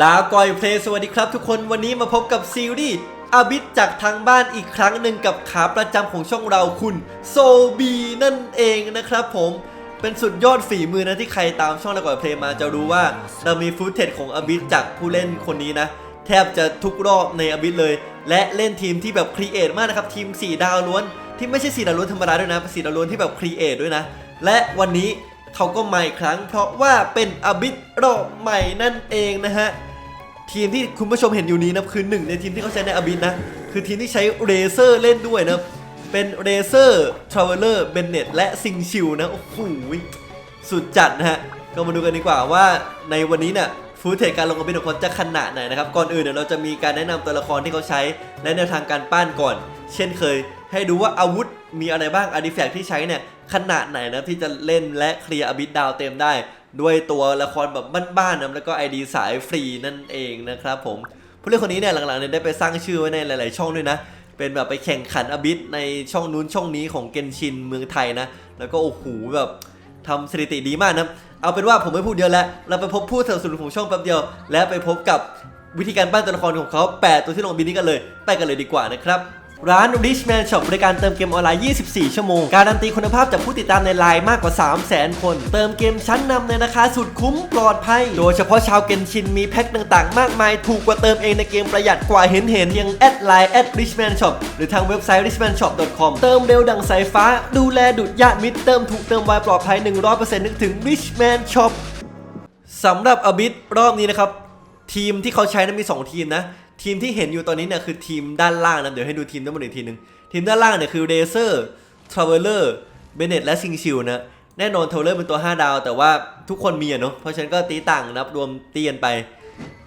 ลาก่อยเพลสวัสดีครับทุกคนวันนี้มาพบกับซีรีส์อาบิดจากทางบ้านอีกครั้งหนึ่งกับขาประจำของช่องเราคุณโซบีนั่นเองนะครับผมเป็นสุดยอดฝีมือนะที่ใครตามช่องลาก่อยเพลมาจะรู้ว่าเรามีฟุตเทจของอาบิดจากผู้เล่นคนนี้นะ แทบจะทุกรอบในอาบิดเลย และเล่นทีมที่แบบครีเอทมากนะครับทีม 4 ดาวล้วนที่ไม่ใช่4ดาวล้วนธรรมดาด้วยนะเป็น4ดาวล้วนที่แบบครีเอทด้วยนะ และวันนี้ เขาก็มาอีกครั้ง เพราะว่าเป็นอบิดรอบใหม่นั่นเองนะฮะทีมที่คุณผู้ชมเห็นอยู่นี้นะคือหนึ่งในทีมที่เขาใช้ในอบินนะคือทีมที่ใช้เรเซอร์เล่นด้วยนะเป็นเรเซอร์ทราเวลเลอร์เบนเน็ตและซิงชิวนะโอ้โหสุดจัดนะฮะก็มาดูกันดีกว่าว่าในวันนี้เนี่ยฟูเทจการลงอบินของเขาจะขนาดไหนนะครับ ก่อนอื่นเนี่ยเราจะมีการแนะนำตัวละครที่เขาใช้ และแนวทางการปั้นก่อน เช่นเคย ให้ดูว่าอาวุธมีอะไรบ้างอาร์ติแฟกที่ใช้เนี่ย ขนาดไหนนะที่จะเล่นและเคลียร์อบิดดาวเต็มได้ ด้วยตัวละครแบบบ้านๆนะแล้วก็ ID สายฟรีนั่นเองนะครับผมผู้เล่นคนนี้เนี่ยหลังๆเนี่ยได้ไปสร้างชื่อไว้ในหลาย ๆ ช่องด้วยนะเป็นแบบไปแข่งขันอบิดในช่องนู้นช่องนี้ของเกนชินเมืองไทยนะ แล้วก็โอ้โหแบบทำสถิติดีมากนะ เอาเป็นว่าผมไม่พูดเยอะแล้ว เราไปพบผู้สนับสนุนของช่องแป๊บเดียว และไปพบกับวิธีการปั้นตัวละครของเขา 8 ตัวที่ลงบินนี้กันเลย ไปกันเลยดีกว่านะครับ ร้าน Richman Shop บริการเติมเกมออนไลน์ 24 ชั่วโมง การันตีคุณภาพจากผู้ติดตามในไลน์มากกว่า 300,000 คน เติมเกมชั้นนำในราคาสุดคุ้มปลอดภัย โดยเฉพาะชาวเกนชินมีแพ็คต่างๆ มากมาย ถูกกว่าเติมเองในเกมประหยัดกว่าเห็นเห็นยังแอดไลน์แอด Richman Shop หรือทางเว็บไซต์ richmanshop.com เติมเร็วดังสายฟ้า ดูแลดุดญาติมิตรเติมถูกเติมไวปลอดภัย 100%นึกถึง Richman Shop สำหรับอบิ t รอบนี้นะครับทีมที่เขาใช้นั้นมี 2 ทีมนะ ทีมที่เห็นอยู่ตอนนี้เนี่ยคือทีมด้านล่างนะเดี๋ยวให้ดูทีมทั้งหมดอีกทีหนึงทีมด้านล่างเนี่ยคือเรเซอร์ทราเวลเลอร์เบเนตและซิงชิวนะแน่นอนทราเวลเลอร์เป็นตัว 5 ดาว แต่ว่าทุกคนมีอะเนาะเพราะฉะนั้นก็ตีต่างนับรวมเตีกันไป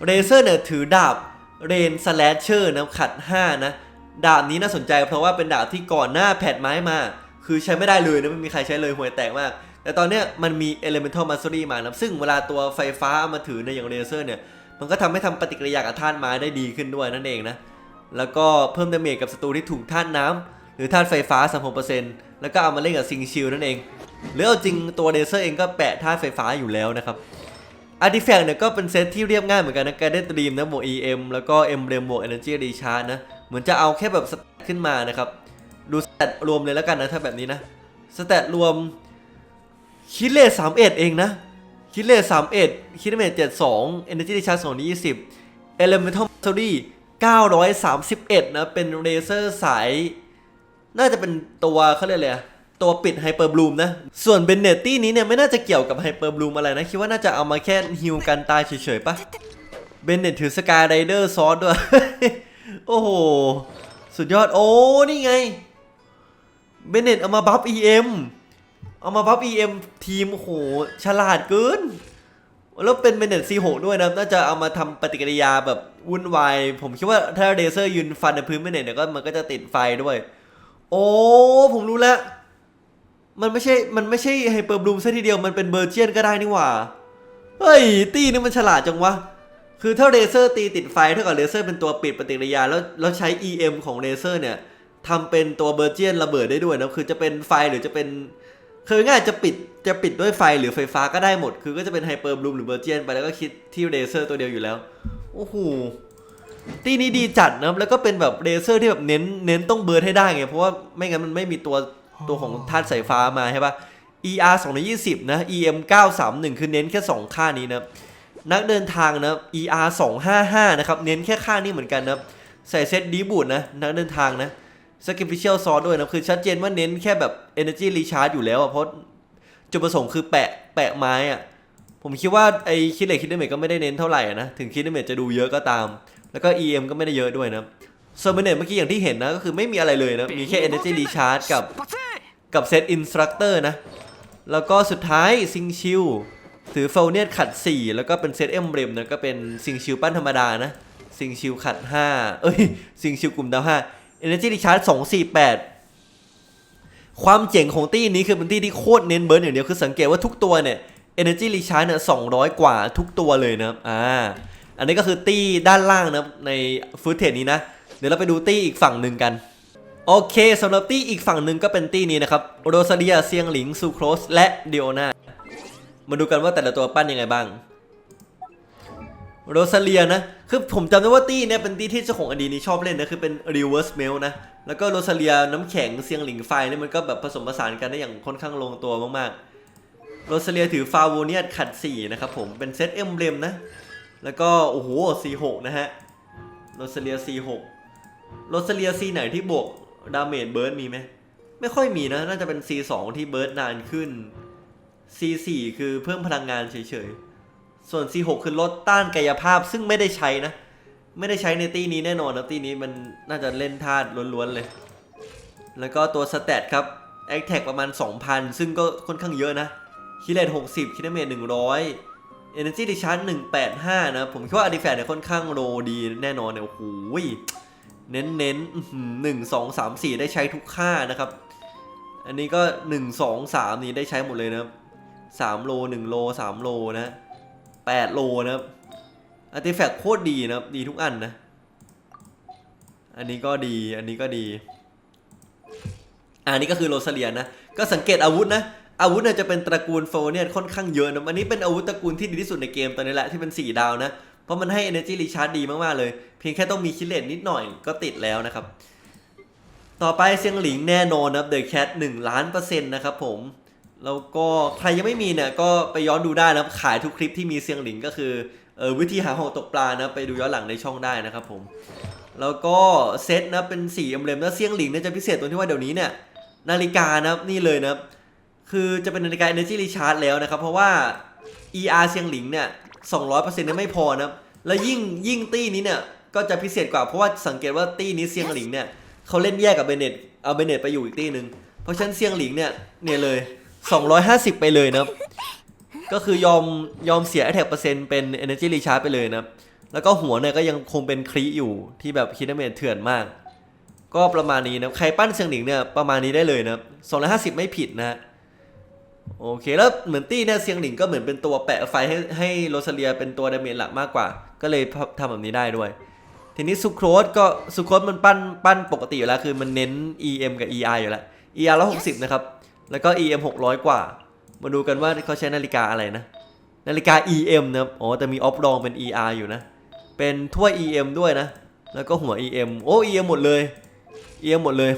เรเซอร์เนี่ยถือดาบเรนสแลชเชอร์นะขัด 5 นะ ดาบนี้น่าสนใจเพราะว่าเป็นดาบที่ก่อนหน้าแพทไม้มา คือใช้ไม่ได้เลยนะไม่มีใครใช้เลยห่วยแตกมาก แต่ตอนเนี้ยมันมี Elemental Mastery มานะซึ่งเวลาตัวไฟฟ้าเอามาถือในอย่างเรเซอร์เนี่ย มันก็ทำให้ทำปฏิกิริยากับธาตุไม้ได้ดีขึ้นด้วยนั่นเองนะ แล้วก็เพิ่มดาเมจกับศัตรูที่ถูกธาตุน้ำหรือธาตุไฟฟ้า 36%แล้วก็เอามาเล่นกับซิงชิลนั่นเอง หรือเอาจริงตัวเรเซอร์เองก็แปะธาตุไฟฟ้าอยู่แล้วนะครับอาร์ติแฟกต์เนี่ยก็เป็นเซตที่เรียบง่ายเหมือนกันนะการได้ตรีมนะบวก EM แล้วก็ e m b l e m บวก Energy r e c h a r g นะ เหมือนจะเอาแค่แบบสแตทขึ้นมานะครับ ดูสแตทรวมเลยแล้วกันนะถ้าแบบนี้นะสแตทรวมคิดเลท31เองนะ คิดเลท31คิดเมจ72 Energy Recharge 220 Elemental Mastery 931นะ เป็นเรเซอร์สาย น่าจะเป็นตัวเขาเรียกอะไรอะตัวปิดไฮเปอร์บลูมนะ ส่วนเบนเนตตี้นี้เนี่ย ไม่น่าจะเกี่ยวกับไฮเปอร์บลูมอะไรนะ คิดว่าน่าจะเอามาแค่ฮิวกันตายเฉยๆปะเบนเนตถือสกายไรเดอร์ซอสด้วย โอ้โห สุดยอด โอ้ นี่ไง เบนเนตเอามาบัฟ EM เอามาบัฟ EM ทีมโหฉลาดเกิน แล้วเป็นเบนเนตซีหด้วยนะ น่าจะเอามาทำปฏิกิริยาแบบวุ่นวาย ผมคิดว่าถ้าเดเซอร์ยืนฟันในพื้นเบนเนตเนี่ยก็มันก็จะติดไฟด้วย โอ้ ผมรู้แล้ว มันไม่ใช่ มันไม่ใช่ไฮเปอร์บลูมซะทีเดียว มันเป็นเบอร์เจียนก็ได้นี่หว่า เฮ้ย ตีนี่มันฉลาดจังวะ คือถ้าเรเซอร์ตีติดไฟเท่ากับเรเซอร์เป็นตัวปิดปฏิกิริยา แล้วแล้วใช้ EM ของเรเซอร์เนี่ยทำเป็นตัวเบอร์เจียนระเบิดได้ด้วยนะ คือจะเป็นไฟหรือจะเป็น คือง่ายจะปิดจะปิดด้วยไฟหรือไฟฟ้าก็ได้หมด คือก็จะเป็นไฮเปอร์บลูมหรือเบอร์เจียนไปแล้วก็คิดที่เรเซอร์ตัวเดียวอยู่แล้ว โอ้โหตีนี้ดีจัดนะแล้วก็เป็นแบบเรเซอร์ที่แบบเน้นเน้นต้องเบิร์ดให้ได้ไง เพราะว่าไม่งั้นมันไม่มีตัวตัวของธาตุสายฟ้ามาใช่ปะ ER 220 นะ EM 931 คือเน้นแค่ 2 ค่านี้นะนักเดินทางนะ ER 255 นะครับ เน้นแค่ค่านี้เหมือนกันนะใส่เซตดีบูดนะ นักเดินทางนะ Sacrificial Sword ด้วยนะคือชัดเจนว่าเน้นแค่แบบ Energy Recharge อยู่แล้วอะเพราะจุดประสงค์คือแปะแปะไม้อะผมคิดว่าไอ้คิดเล็กคิดเดเมจก็ไม่ได้เน้นเท่าไหร่นะ ถึงคิดเดเมจจะดูเยอะก็ตาม แล้วก็ EM ก็ไม่ได้เยอะด้วยนะเซอร์เมเนตเมื่อกี้อย่างที่เห็นนะ ก็คือไม่มีอะไรเลยนะ มีแค่ Energy Recharge กับกับเซตอินสตรัคเตอร์นะ แล้วก็สุดท้ายซิงชิลถือเฟลเนียขัด 4 แล้วก็เป็นเซตเอ็มเบรมนะก็เป็นซิงชิลปั้นธรรมดานะซิงชิลขัด 5 เอ้ยซิงชิลกลุ่มดาว5 Energy Recharge 248 ความเจ๋งของตี้นี้คือเป็นตี้ที่โคตรเน้นเบิร์นอย่างเดียวคือสังเกตว่าทุกตัวเนี่ย Energy Recharge เนี่ย200 กว่าทุกตัวเลยนะครับอ่าอันนี้ก็คือตี้ด้านล่างนะในฟูตเทจนี้นะ เดี๋ยวเราไปดูตี้อีกฝั่งหนึ่งกัน โอเคสำหรับตี้อีกฝั่งหนึ่งก็เป็นตี้นี้นะครับโรซาเลียเซียงหลิงซูโครสและเดียนามาดูกันว่าแต่ละตัวปั้นยังไงบ้าง โรซาเลียนะ คือผมจำได้ว่าตี้เนี่ยเป็นตี้ที่เจ้าของอดีตนี้ชอบเล่นนะ คือเป็น reverse mail นะ แล้วก็โรซาเลียน้ำแข็งเซียงหลิงไฟเนี่ยมันก็แบบผสมผสานกันได้อย่างค่อนข้างลงตัวมากๆ โรซาเลียถือฟาโวเนียขัด4นะครับผม เป็นเซตเอ็มเบลมนะ แล้วก็โอ้โห C6 นะฮะ โรซาเลีย C6 โรซาเลีย C ไหนที่บวกดาเมจเบิร์ดมีไหม ไม่ค่อยมีนะ น่าจะเป็น C2 ที่เบิร์ดนานขึ้น C4 คือเพิ่มพลังงานเฉยๆ ส่วน C6 คือลดต้านกายภาพซึ่งไม่ได้ใช้นะ ไม่ได้ใช้ในตีนี้แน่นอนนะตีนี้มันน่าจะเล่นธาตุล้วนๆเลย แล้วก็ตัวสเตตครับ a c t a c ประมาณ 2,000 ซึ่งก็ค่อนข้างเยอะนะคิเลต60คิดเมต100 Energy Discharge 185 นะ ผมคิดว่า Artifact เนี่ยค่อนข้างโรดีแน่นอนเนี่ยโอ้โหเน้นเน้นหนึ่งสองสามสี่ได้ใช้ทุกค่านะครับ อันนี้ก็หนึ่งสองสามนี่ได้ใช้หมดเลยนะสามโลหนึ่งโลสามโลนะ แปดโลนะครับอาร์ติแฟกต์โคตรดีนะครับ ดีทุกอันนะ อันนี้ก็ดี อันนี้ก็ดี อันนี้ก็คือโรซาเลียนนะ ก็สังเกตอาวุธนะ อาวุธเนี่ยจะเป็นตระกูลโฟเนียค่อนข้างเยอะนะ อันนี้เป็นอาวุธตระกูลที่ดีที่สุดในเกมตอนนี้แหละที่เป็น 4 ดาวนะ เพราะมันให้ energy recharge ดีมาก ๆ เลย เพียงแค่ต้องมีคิเลตนิดหน่อยก็ติดแล้วนะครับ ต่อไปเซียงหลิงแน่นอนนะครับเดอะแคทหนึ่งล้านเปอร์เซ็นต์นะครับผม แล้วก็ใครยังไม่มีเนี่ยก็ไปย้อนดูได้นะขายทุกคลิปที่มีเซียงหลิงก็คือเออวิธีหาหอกตกปลานะไปดูย้อนหลังในช่องได้นะครับผม แล้วก็เซตนะเป็นสีเอ็มเลมแล้วเซียงหลิงเนี่ยจะพิเศษตรงที่ว่าเดี๋ยวนี้เนี่ยนาฬิกานะครับนี่เลยนะคือจะเป็นนาฬิกา Energy Recharge แล้วนะครับ เพราะว่า ER เซียงหลิงเนี่ย200%เนี่ยไม่พอนะแล้วยิ่งยิ่งตี้นี้เนี่ยก็จะพิเศษกว่าเพราะว่าสังเกตว่าตี้นี้เซียงหลิงเนี่ยเขาเล่นแยกกับเบเนตเอาเบเนตไปอยู่อีกตี้หนึ่งเพราะฉะนั้นเซียงหลิงเนี่ยเนี่ยเลย 250 ไปเลยนะครับ ก็คือยอมยอมเสีย attack เปอร์เซ็นต์เป็น energy recharge ไปเลยนะครับ แล้วก็หัวเนี่ยก็ยังคงเป็นครีอยู่ที่แบบคิดเมตเถื่อนมาก ก็ประมาณนี้นะใครปั้นเซียงหลิงเนี่ยประมาณนี้ได้เลยนะครับ250 ไม่ผิดนะโอเคแล้วเหมือนตี้เนี่ยเซียงหลิงก็เหมือนเป็นตัวแปะไฟให้ให้โรซาเลียเป็นตัวดาเมจหลักมากกว่า ก็เลยทำแบบนี้ได้ด้วย ทีนี้ซูโครสก็ซูโครสมันปั้นปั้นปกติอยู่แล้วคือมันเน้น EM กับ ER อยู่แล้ว ER ร้อยหกสิบนะครับ แล้วก็ EM 600 กว่า มาดูกันว่าเขาใช้นาฬิกาอะไรนะ นาฬิกา EM นะครับอ๋อแต่มีออฟรองเป็น ER อยู่นะ เป็นถ้วย EM ด้วยนะ แล้วก็หัว EM โอ้ EM หมดเลย EM หมดเลย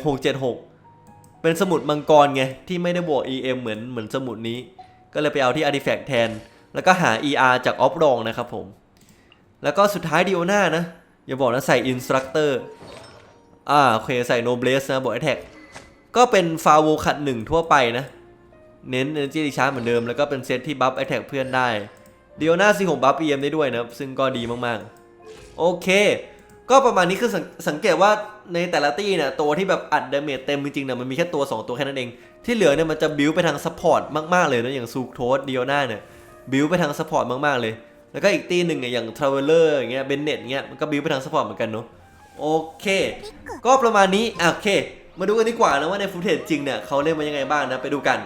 676 เป็นสมุดมังกรไง ที่ไม่ได้บวก EM เหมือนเหมือนสมุดนี้ ก็เลยไปเอาที่ Artifact แทน แล้วก็หา ER จากออฟรองนะครับผม แล้วก็สุดท้ายดิโอนานะ อย่าบอกนะใส่ Instructor อ่าโอเคใส่ Noblesse นะบวก Attack ก็เป็นฟาโวขัดหนึ่งทั่วไปนะ เน้น Energy Recharge เหมือนเดิม แล้วก็เป็นเซตที่บัฟ Attack เพื่อนได้เดิโอนาซีของบัฟ EM ได้ด้วยนะครับ ซึ่งก็ดีมากๆ โอเค ก็ประมาณนี้คือสสังเกตว่าในแต่ละตี้เนี่ยตัวที่แบบอัดเดาเมจเต็มจริงๆเนี่ยมันมีแค่ตัว 2 ตัวแค่นั้นเอง ที่เหลือเนี่ยมันจะบิวไปทางซัพพอร์ตมากๆเลยนะอย่างซูโครสดิโอนาเนี่ยบิวไปทางซัพพอร์ตมากๆเลย แล้วก็อีกตีหนึ่งเนี่ยอย่างทราเวลเลอร์อย่างเงี้ยเบนเน็ตเงี้ยมันก็บิวไปทางซัพพอร์ตเหมือนกันเนาะโอเค ก็ประมาณนี้โอเค มาดูกันดีกว่านะว่าในฟุตเทจจริงเนี่ยเขาเล่นมายังไงบ้างนะไปดูกัน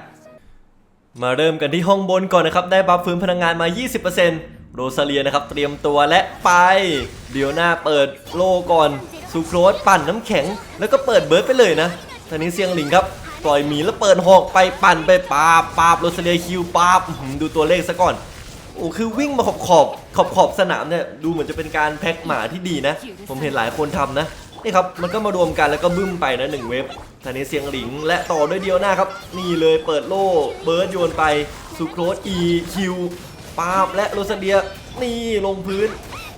มาเริ่มกันที่ห้องบนก่อนนะครับ ได้บัฟฟื้นพลังงานมา 20%โรซาเลียนะครับ เตรียมตัวและไป เดียวหน้าเปิดโลก่อนซูโครสปั่นน้ำแข็ง แล้วก็เปิดเบิร์ดไปเลยนะทางนี้เซียงหลิงครับปล่อยหมีแล้วเปิดหอกไปปั่นไปปาบปาบโรซาเลียคิวปาบดูตัวเลขซะก่อนโอ้คือวิ่งมาขอบขอบขอบขอบสนามเนี่ยดูเหมือนจะเป็นการแพ็กหมาที่ดีนะ ผมเห็นหลายคนทำนะ นี่ครับมันก็มารวมกันแล้วก็บึ้มไปนะหนึ่งเว็บทางนี้เสียงหลิง และต่อด้วยเดียวหน้าครับ นี่เลยเปิดโล่เบิร์ดโยนไปสุโครสอีคิวปาบและโรซาเดียนี่ลงพื้น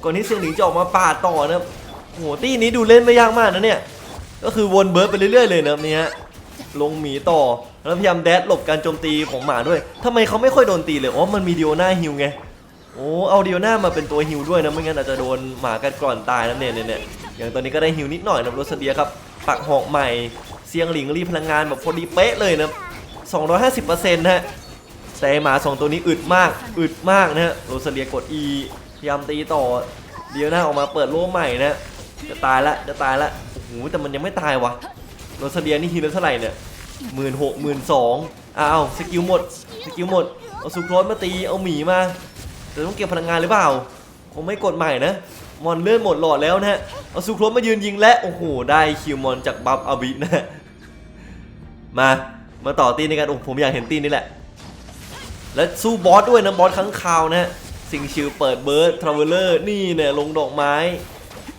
ก่อนที่เสียงหลิงจะออกมาปาดต่อนะโอ้โหตี้นี้ดูเล่นไม่ยากมากนะเนี่ยก็คือวนเบิร์ดไปเรื่อยๆเลยนะครับนี่ฮะลงหมีต่อแล้วพยายามแดดหลบการโจมตีของหมาด้วยทำไมเขาไม่ค่อยโดนตีเลยอ๋อมันมีเดียวหน้าฮิวไงโอ้เอาเดียวหน้ามาเป็นตัวฮิวด้วยนะไม่งั้นอาจจะโดนหมากัดก่อนตายนะเนี่ยเนี่ย อย่างตอนนี้ก็ได้ฮิวนิดหน่อยนะโรสเดียครับปักหอกใหม่เสียงหลิงรีพลังงานแบบพอดีเป๊ะเลยนะ250%นะฮะแต่หมา2ตัวนี้อึดมากอึดมากนะฮะโรสเดียกด E พยายามตีต่อเดียวหน้าออกมาเปิดโล่ใหม่นะจะตายละจะตายละโอ้โหแต่มันยังไม่ตายวะโรสเดียนี่ฮิวเท่าไหร่เนี่ยหมื่นหกหมื่นสองอ้าวสกิลหมดสกิลหมดเอาซูโครสมาตีเอาหมีมาแต่ต้องเก็บพลังงานหรือเปล่าคงไม่กดใหม่นะ มอนเลื่อนหมดหลอดแล้วนะฮะเอาซูโครสมายืนยิงและโอ้โหได้คิวมอนจากบัฟอาบินะมามาต่อตีในกันโอ้ผมอยากเห็นตีนี่แหละ และสู้บอสด้วยนะบอสครั้งคราวนะฮะซิงชิลเปิดเบิร์ดทราเวลเลอร์นี่เนี่ยลงดอกไม้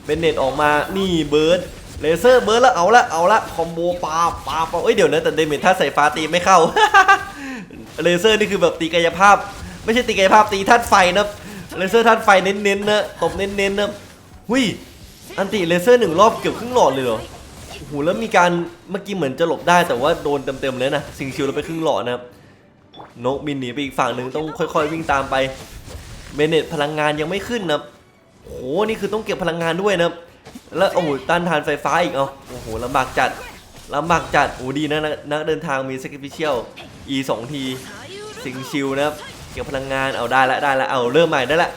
เบนเน็ตออกมานี่เบิร์ดเลเซอร์เบิร์ดแล้วเอาละเอาละคอมโบปาปาปาเอ้ยเดี๋ยวนะแต่เดเมจถ้าใส่ฟ้าตีไม่เข้าเลเซอร์นี่คือแบบตีกายภาพ ไม่ใช่ตีกายภาพตีธาตุไฟนะ เลเซอร์ธาตุไฟเน้นๆนะตบเน้นๆนะหุยอันติเลเซอร์หนึ่งรอบเกือบครึ่งหลอดเลยเหรอโอ้โหแล้วมีการเมื่อกี้เหมือนจะหลบได้แต่ว่าโดนเต็มๆเลยนะซิงชิลเราไปครึ่งหลอดนะครับนกบินหนีไปอีกฝั่งหนึ่งต้องค่อย ๆ วิ่งตามไปเบเนตพลังงานยังไม่ขึ้นนะโอ้โหนี่คือต้องเก็บพลังงานด้วยนะแล้วโอ้โหต้านทานไฟฟ้าอีกเอาโอ้โหลำบากจัดลำบากจัดโอ้ดีนะนักเดินทางมี sacrificial e 2ทีสิงชิวนะครับ เก็บพลังงานเอาได้ละได้ละเอาเริ่มใหม่ได้ละ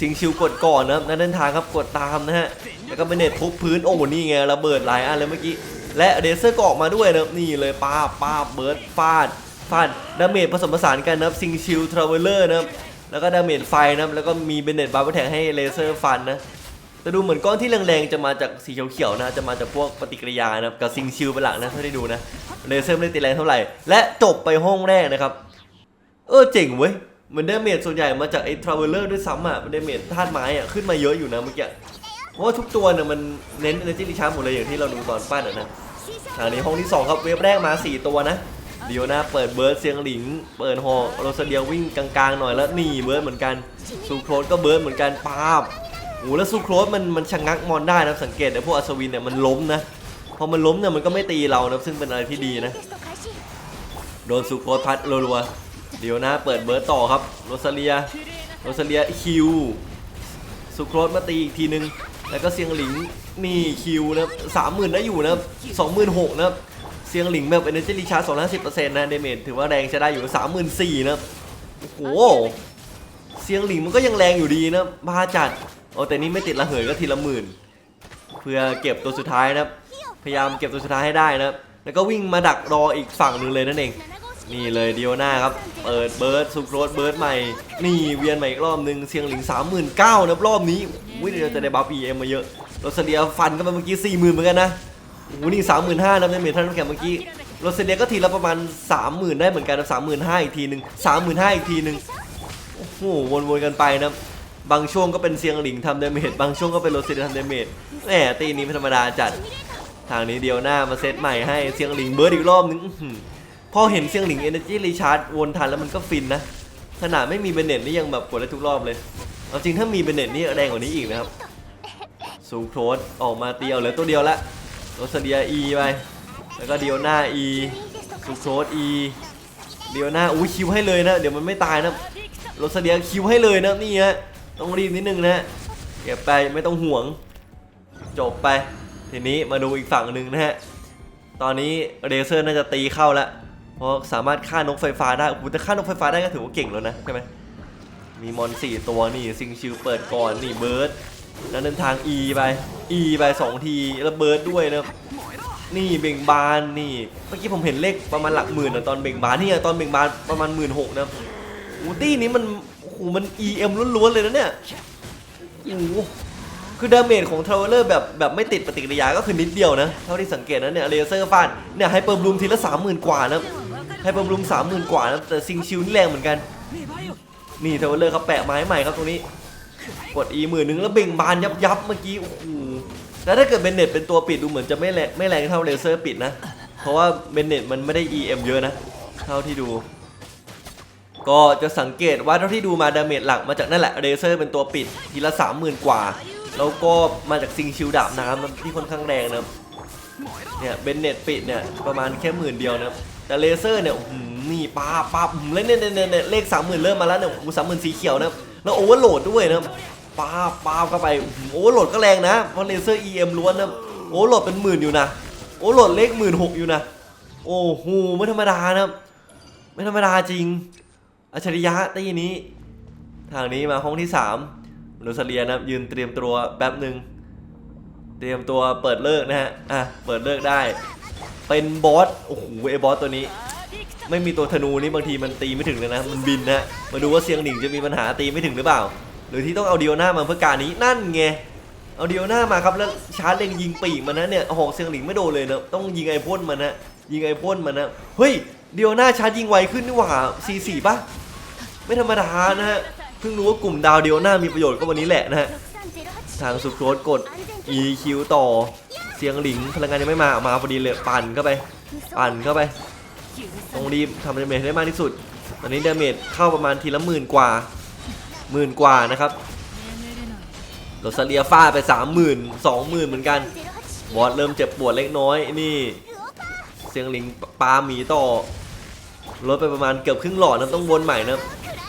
สิงชิวกดก่อนนะครับนักเดินทางครับกดตามนะฮะแล้วก็เบเนตทุบพื้นโอ้โหนี่ไงระเบิดหลายอันเลยเมื่อกี้และเดเซอร์ก็ออกมาด้วยนะครับนี่เลยป้าป้าเบิร์ดฟาดฟาดดาเมจผสมผสานกันนะครับสิงชิวทราเวลเลอร์นะครับแล้วก็ดาเมจไฟนะครับแล้วก็มีเบเนตบาร์แทงให้เลเซอร์ฟันนะแต่ดูเหมือนก้อนที่แรงๆจะมาจากสีเขียวๆนะจะมาจากพวกปฏิกิริยานะครับกับซิงชิวเป็นหลักนะเท่าที่ดูนะเลเซอร์ไม่ได้ตีแรงเท่าไหร่และจบไปห้องแรกนะครับ เออเจ๋งเว้ยมือนเดเมจส่วนใหญ่มาจากไอ้ทราเวลเลอร์ด้วยซ้ำอะเดเมจธาตุไม้อะขึ้นมาเยอะอยู่นะเมื่อกี้เพราะว่าทุกตัวเนี่ยมันเน้น energy recharge หมดเลยอย่างที่เราดูตอนปั้นอะนะอันนี้ห้องที่ 2 ครับเวฟแรกมา 4 ตัวนะเดียวนะเปิดเบิร์ดเซียงหลิง เปิดฮอโรสเดียวิ่งกลางๆหน่อยแล้วนี่เบิร์ดเหมือนกันซูโครสก็เบิร์ดเหมือนกันปาบโอ้แล้วซูโครสมันมันชะงักมอนได้นะสังเกตไอ้พวกอัศวินเนี่ยมันล้มนะพอมันล้มเนี่ยมันก็ไม่ตีเรานะซึ่งเป็นอะไรที่ดีนะโดนซูโคสพัดรัวๆ เดี๋ยวนะเปิดเบิร์ดต่อครับโรซาเลียโรซาเลียคิวซูโคสมาตีอีกทีนึง แล้วก็เซียงหลิงนี่คิวนะสามหมื่นได้อยู่นะสองหมื่นหกนะเซียงหลิงแบบเอเนจีรีชาร์จสองร้อยสิบเปอร์เซ็นต์นะเดเมจถือว่าแรงใช้ได้อยู่สามหมื่นสี่นะโอ้โหเซียงหลิงมันก็ยังแรงอยู่ดีนะบ้าจัดโอ้แต่นี่ไม่ติดละเหยก็ทีละหมื่นเพื่อเก็บตัวสุดท้ายนะพยายามเก็บตัวสุดท้ายให้ได้นะแล้วก็วิ่งมาดักรออีกฝั่งหนึ่งเลยนั่นเอง นี่เลยเดียวหน้าครับ เปิดเบิร์ดซูโรสเบิร์ดใหม่ นี่เวียนใหม่อีกรอบหนึ่งเสียงหลิง39,000นะรอบนี้วิเดียวจะได้บัฟ EM มาเยอะโรสเดียฟันก็มาเมื่อกี้40,000เหมือนกันนะโอ้โหนี่35,000นะในเมทัลน้ำแข็งเมื่อกี้โรสเดียก็ทีละประมาณ 30,000 ได้เหมือนกันนะ35,000อีกทีหนึ่ง35,000อีกทีหนึ่งโอ้โหวนๆกันไปนะบางช่วงก็เป็นเซียงหลิงทำเดเมจบางช่วงก็เป็นโรสเดียทำเดเมจแหมตีนี้ไม่ธรรมดาจัดทางนี้เดียวหน้ามาเซตใหม่ให้เซียงหลิงเบิร์ดอีกรอบนึงอื้อหือ พอเห็นเซียงหลิง Energy Recharge วนทันแล้วมันก็ฟินนะขนาดไม่มีเบนเน็ตนี่ยังแบบกดได้ทุกรอบเลยเอาจริงถ้ามีเบนเน็ตนี่แรงกว่านี้อีกนะครับซูโครสออกมาเตียวเหลือตัวเดียวละโรสเดีย E ไปแล้วก็เดียวหน้า E ซูโครส E เดียวหน้าอุ้ยคิวให้เลยนะ เดี๋ยวมันไม่ตายนะโรสเดียคิวให้เลยนะนี่ฮะต้องรีบนิดนึงนะฮะเก็บไปไม่ต้องห่วง จบไป ทีนี้มาดูอีกฝั่งหนึ่งนะฮะตอนนี้เรเซอร์น่าจะตีเข้าแล้ว เพราะสามารถฆ่านกไฟฟ้าได้โอ้โหแต่ฆ่านกไฟฟ้าได้ก็ถือว่าเก่งแล้วนะใช่ไหมมีมอนสี่ตัวนี่ซิงชิวเปิดก่อนนี่เบิร์ดแล้วเดินทาง E ไป E ไปสองทีแล้วเบิร์ดด้วยนะนี่เบ่งบานนี่ เมื่อกี้ผมเห็นเลขประมาณหลักหมื่นนะตอนเบ่งบานนี่อะตอนเบ่งบานประมาณหมื่นหกนะอูตี้นี้มันโอ้โหมัน EM ล้วนๆเลยนะเนี่ยโอ้คือดาเมจของทราเวลเลอร์แบบแบบไม่ติดปฏิกิริยาก็คือนิดเดียวนะ เท่าที่สังเกตนะเนี่ยเลเซอร์ฟาดเนี่ยไฮเปอร์บลูมทีละสามหมื่นกว่านะ ไฮเปอร์บลูมสามหมื่นกว่านะแต่ซิงชิลนี่แรงเหมือนกัน นี่เทวเลอร์เขาแปะไม้ใหม่ครับตรงนี้ กด E หมื่นหนึ่งแล้วเบ่งบานยับยับเมื่อกี้โอ้โหแล้วถ้าเกิดเบนเน็ตเป็นตัวปิดดูเหมือนจะไม่แรงไม่แรงเท่าเลเซอร์ปิดนะ เพราะว่าเบนเน็ตมันไม่ได้ EM เยอะนะ เท่าที่ดู ก็จะสังเกตว่าเท่าที่ดูมาดาเมจหลักมาจากนั่นแหละเรเซอร์เป็นตัวปิดทีละสามหมื่นกว่า แล้วก็มาจากซิงชิลดาบน้ำที่ค่อนข้างแรงนะเนี่ยเบนเน็ตปิดเนี่ยประมาณแค่หมื่นเดียวนะครับ แต่เลเซอร์เนี่ยนี่ป้าป้าบแล้วเนี่ยเนี่ยเนเนเลขสามหมื่นเริ่มมาแล้วเนี่ยสามหมื่นสีเขียวนะแล้วโอเวอร์โหลดด้วยนะป้าป้าเข้าไปโอเวอร์โหลดก็แรงนะเพราะเลเซอร์ EM ล้วนนะโอเวอร์โหลดเป็นหมื่นอยู่นะโอเวอร์โหลดเลขหมื่นหกอยู่นะโอ้โหไม่ธรรมดานะไม่ธรรมดาจริง อัจฉริยะตีนี้ ทางนี้มาห้องที่3โรซาเลียนะยืนเตรียมตัวแป๊บหนึ่งเตรียมตัวเปิดเลิกนะฮะอะเปิดเลิกได้ เป็นบอสโอ้โหไอ้บอสตัวนี้ ไม่มีตัวธนูนี่บางทีมันตีไม่ถึงเลยนะ มันบินนะมาดูว่าเซียงหนิงจะมีปัญหาตีไม่ถึงหรือเปล่า หรือที่ต้องเอาเดียวหน้ามาเพื่อการนี้นั่นไงเอาเดียวหน้ามาครับแล้วชาร์จเล็งยิงปีกมันนะเนี่ยโอ้โหเซียงหนิงไม่โดนเลยนะต้องยิงไอพ่นมันนะยิงไอพ่นมันนะเฮ้ยเดียวหน้าชาร์จยิงไวขึ้นนี่หว่า C4 ป่ะไม่ธรรมดานะฮะเพิ่งรู้ว่ากลุ่มดาวเดียวหน้ามีประโยชน์ก็วันนี้แหละนะฮะทางสุโครสกด EQ ต่อ เสียงหลิงพลังงานยังไม่มามาพอดีเลยปั่นเข้าไปปั่นเข้าไปต้องรีบทำดาเมจให้ได้มากที่สุด ตอนนี้ดาเมจเข้าประมาณทีละหมื่นกว่าหมื่นกว่านะครับโรซาเลียฟาไปสามหมื่นสองหมื่นเหมือนกันบอสเริ่มเจ็บปวดเล็กน้อยนี่ เสียงหลิงปาหมีต่อลดไปประมาณเกือบครึ่งหลอดนะต้องวนใหม่นะ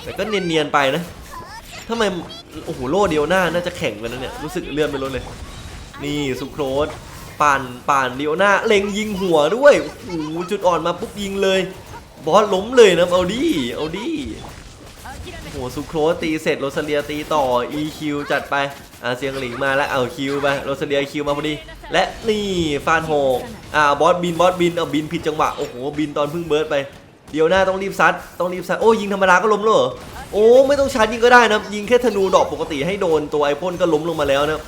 แต่ก็เนียนๆไปนะทำไมโอ้โหโล่เดียวหน้าน่าจะแข่งกันนะเนี่ยรู้สึกเลื่อนไปลดเลย นี่สุโครส ปั่นปั่นเดียวหน้าเล็งยิงหัวด้วยโอ้โหจุดอ่อนมาปุ๊บยิงเลย บอสล้มเลยนะเอาดิเอาดิโอ้โหสุโครตีเสร็จโรซาเลียตีต่อ EQ จัดไปอาเสียงหลิงมาแล้วเอาคิวไปโรซาเลียคิวมาพอดี และนี่ฟานโฮกอ่าบอสบินบอสบินเอาบินผิดจังหวะโอ้โหบินตอนเพิ่งเบิร์ดไปเดี๋ยวหน้าต้องรีบซัดต้องรีบซัดโอ้ยิงธรรมดาก็ล้มแล้วเหรอโอ้ไม่ต้องชาร์จยิงก็ได้นะยิงแค่ธนูดอกปกติให้โดนตัวไอพ่นก็ล้มลงมาแล้วนะ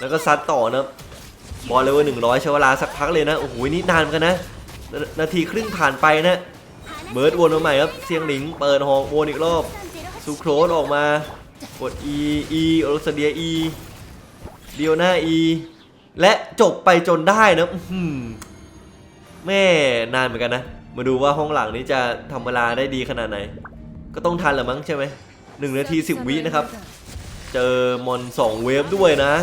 แล้วก็ซัดต่อนะ บอลเลเวลหนึ่งร้อยใช้เวลาสักพักเลยนะ โอ้โห นี่นานเหมือนกันนะ นานาทีครึ่งผ่านไปนะเบิร์ดวนมาใหม่ครับเสียงหลิงเปิดหองวนอีกรอบซูโครสออกมากด E E โอรสเดีย E เดียวหน้า E และจบไปจนได้นะแม่นานเหมือนกันนะ มาดูว่าห้องหลังนี้จะทำเวลาได้ดีขนาดไหน ก็ต้องทันแหละมั้งใช่ไหมหนึ่งนาทีสิบวินะครับ เจอมอนสองเวฟด้วยนะ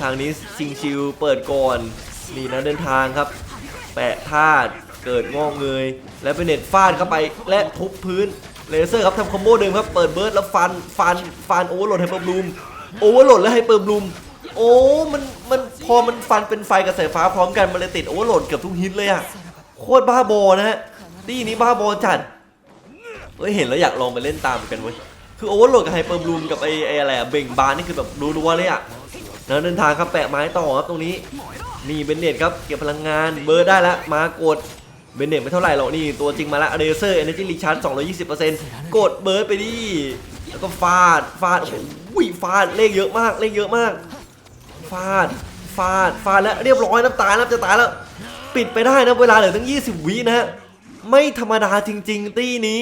ทางนี้ซิงชิวเปิดก่อนนี่นะเดินทางครับ แปะธาตุเกิดงอกเงย และเป็นเน็ตฟาดเข้าไปและทุบพื้นเลเซอร์ครับทำคอมโบเดิมครับเปิดเบิร์ดแล้วฟันฟันฟันโอเวอร์โหลดไฮเปอร์บลูมโอเวอร์โหลดและไฮเปอร์บลูมโอ้มันมันพอมันฟันเป็นไฟกับสายฟ้าพร้อมกันมันเลยติดโอเวอร์โหลดเกือบทุกฮิตเลยอะโคตรบ้าบอนะฮะตีนี้บ้าบอจัดเฮ้ยเห็นแล้วอยากลองไปเล่นตามกันเว้ย คือโอเวอร์โหลดกับไฮเปอร์บลูมกับไอไออะไรอะเบ่งบานนี่คือแบบรัวๆเลยอะแล้วเดินทางครับแปะไม้ต่อครับตรงนี้ นี่เบนเน็ตครับเก็บพลังงานเบอร์ได้แล้วมากดเบนเน็ตไม่เท่าไหร่หรอกนี่ตัวจริงมาแล้วเรเซอร์เอเนจีรีชาร์จ220%กดเบิร์ดไปดิแล้วก็ฟาดฟาดโอ้โหฟาดเลขเยอะมากเลขเยอะมาก ฟาดฟาดฟาดแล้วเรียบร้อยน้ำตายแล้วจะตายแล้ว ปิดไปได้นะเวลาเหลือตั้ง 20 วินะฮะไม่ธรรมดาจริง ๆ ตี้นี้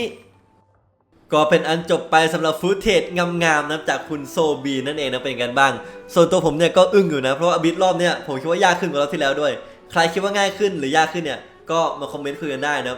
ก็เป็นอันจบไปสำหรับฟุตเทจงามๆนะจากคุณโซบีนั่นเองนะเป็นกันบ้าง ส่วนตัวผมเนี่ยก็อึ้งอยู่นะ เพราะว่าบิทรอบเนี่ยผมคิดว่ายากขึ้นกว่ารอบที่แล้วด้วย ใครคิดว่าง่ายขึ้นหรือยากขึ้นเนี่ยก็มาคอมเมนต์คุยกันได้นะ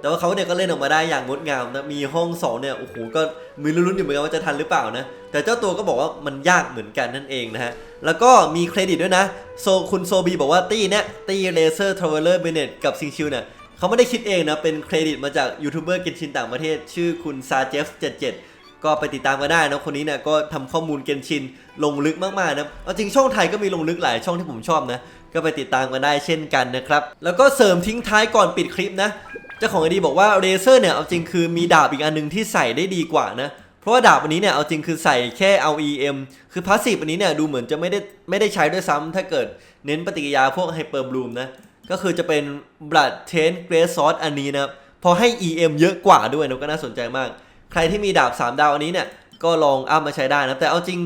แต่ว่าเขาเนี่ยก็เล่นออกมาได้อย่างงดงามนะมีห้องสองเนี่ยโอ้โหก็มีลุ้นๆอยู่เหมือนกันว่าจะทันหรือเปล่านะแต่เจ้าตัวก็บอกว่ามันยากเหมือนกันนั่นเองนะฮะแล้วก็มีเครดิตด้วยนะโซคุณโซบีบอกว่าตี้เนี่ยตี้เลเซอร์ทราวเวลเลอร์เบเนตกับซิงชิวเนี่ย เขาไม่ได้คิดเองนะ เป็นเครดิตมาจากยูทูบเบอร์เกนชินต่างประเทศ ชื่อคุณซาเจฟ77 ก็ไปติดตามกันได้นะ คนนี้เนี่ยก็ทำข้อมูลเกนชินลงลึกมากๆนะเอาจริงช่องไทยก็มีลงลึกหลายช่องที่ผมชอบนะ ก็ไปติดตามกันได้เช่นกันนะครับ แล้วก็เสริมทิ้งท้ายก่อนปิดคลิปนะ เจ้าของไอดีบอกว่าเรเซอร์เนี่ยเอาจริงคือมีดาบอีกอันหนึงที่ใส่ได้ดีกว่านะเพราะว่าดาบอันนี้เนี่ยเอาจริงคือใส่แค่เอา EM คือพาสซีฟอันนี้เนี่ยดูเหมือนจะไม่ได้ไม่ได้ใช้ด้วยซ้ำถ้าเกิดเน้นปฏิกิริยาพวกไฮเปอร์บลูมนะ ก็คือจะเป็น Blood t e n g r a c e Sauce อันนี้นะครับ พอให้ EM เยอะกว่าด้วยนะก็น่าสนใจมาก ใครที่มีดาบ 3 ดาวอันนี้เนี่ย ก็ลองอัพมาใช้ได้นะแต่เอาจริง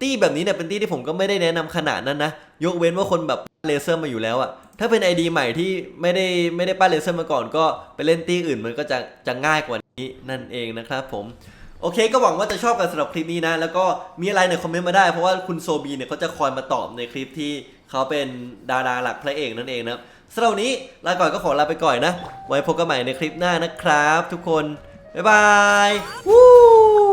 ตี้แบบนี้เนี่ยเป็นตี้ที่ผมก็ไม่ได้แนะนำขนาดนั้นนะ ยกเว้นว่าคนแบบเลเซอร์มาอยู่แล้วอะถ้าเป็น ID ใหม่ที่ไม่ได้ไม่ได้ป้ายเลเซอร์มาก่อนก็ไปเล่นตี้อื่นมันก็จะจะง่ายกว่านี้นั่นเองนะครับผมโอเคก็หวังว่าจะชอบกันสำหรับคลิปนี้นะ แล้วก็มีอะไรเนี่ยคอมเมนต์มาได้เพราะว่าคุณโซบีเนี่ยเขาจะคอยมาตอบในคลิปที่เขาเป็นดาราหลักพระเอกนั่นเองนะครับ สำหรับวันนี้ลาก่อนก็ขอลาไปก่อนนะ ไว้พบกันใหม่ในคลิปหน้านะครับ ทุกคน บ๊ายบายวู้